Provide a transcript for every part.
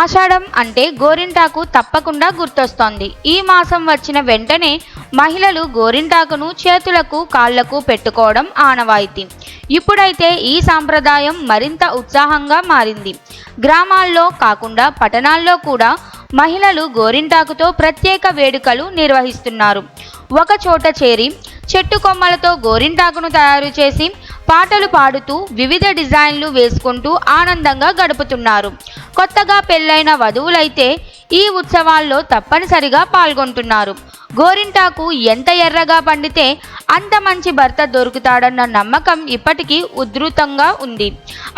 ఆషాఢం అంటే గోరింటాకు తప్పకుండా గుర్తొస్తోంది. ఈ మాసం వచ్చిన వెంటనే మహిళలు గోరింటాకును చేతులకు కాళ్ళకు పెట్టుకోవడం ఆనవాయితీ. ఇప్పుడైతే ఈ సాంప్రదాయం మరింత ఉత్సాహంగా మారింది. గ్రామాల్లో కాకుండా పట్టణాల్లో కూడా మహిళలు గోరింటాకుతో ప్రత్యేక వేడుకలు నిర్వహిస్తున్నారు. ఒక చోట చేరి చెట్టు కొమ్మలతో గోరింటాకును తయారు చేసి పాటలు పాడుతూ వివిధ డిజైన్లు వేసుకుంటూ ఆనందంగా గడుపుతున్నారు. కొత్తగా పెళ్ళైన వధువులైతే ఈ ఉత్సవాల్లో తప్పనిసరిగా పాల్గొంటున్నారు. గోరింటాకు ఎంత ఎర్రగా పండితే అంత మంచి భర్త దొరుకుతాడన్న నమ్మకం ఇప్పటికీ ఉధృతంగా ఉంది.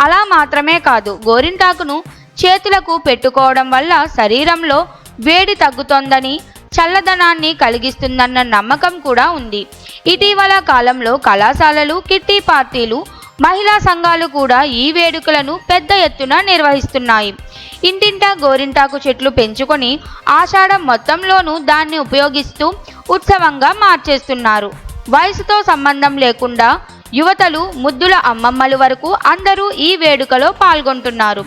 అలా మాత్రమే కాదు గోరింటాకును చేతులకు పెట్టుకోవడం వల్ల శరీరంలో వేడి తగ్గుతోందని చల్లదనాన్ని కలిగిస్తుందన్న నమ్మకం కూడా ఉంది. ఇటీవల కాలంలో కళాశాలలు కిట్టి పార్టీలు మహిళా సంఘాలు కూడా ఈ వేడుకలను పెద్ద ఎత్తున నిర్వహిస్తున్నాయి. ఇంటింటా గోరింటాకు చెట్లు పెంచుకొని ఆషాఢం మొత్తంలోనూ దాన్ని ఉపయోగిస్తూ ఉత్సవంగా మార్చేస్తున్నారు. వయసుతో సంబంధం లేకుండా యువతలు ముద్దుల అమ్మమ్మలు వరకు అందరూ ఈ వేడుకలో పాల్గొంటున్నారు.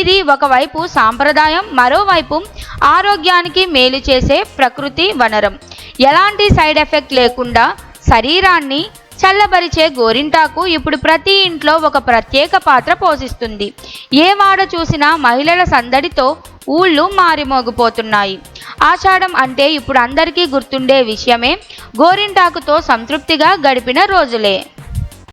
ఇది ఒకవైపు సాంప్రదాయం మరోవైపు ఆరోగ్యానికి మేలు చేసే ప్రకృతి వనరం. ఎలాంటి సైడ్ ఎఫెక్ట్ లేకుండా శరీరాన్ని చల్లబరిచే గోరింటాకు ఇప్పుడు ప్రతి ఇంట్లో ఒక ప్రత్యేక పాత్ర పోషిస్తుంది. ఏ వాడ చూసినా మహిళల సందడితో ఊళ్ళు మారిమోగిపోతున్నాయి. ఆషాఢం అంటే ఇప్పుడు అందరికీ గుర్తుండే విషయమే గోరింటాకుతో సంతృప్తిగా గడిపిన రోజులే.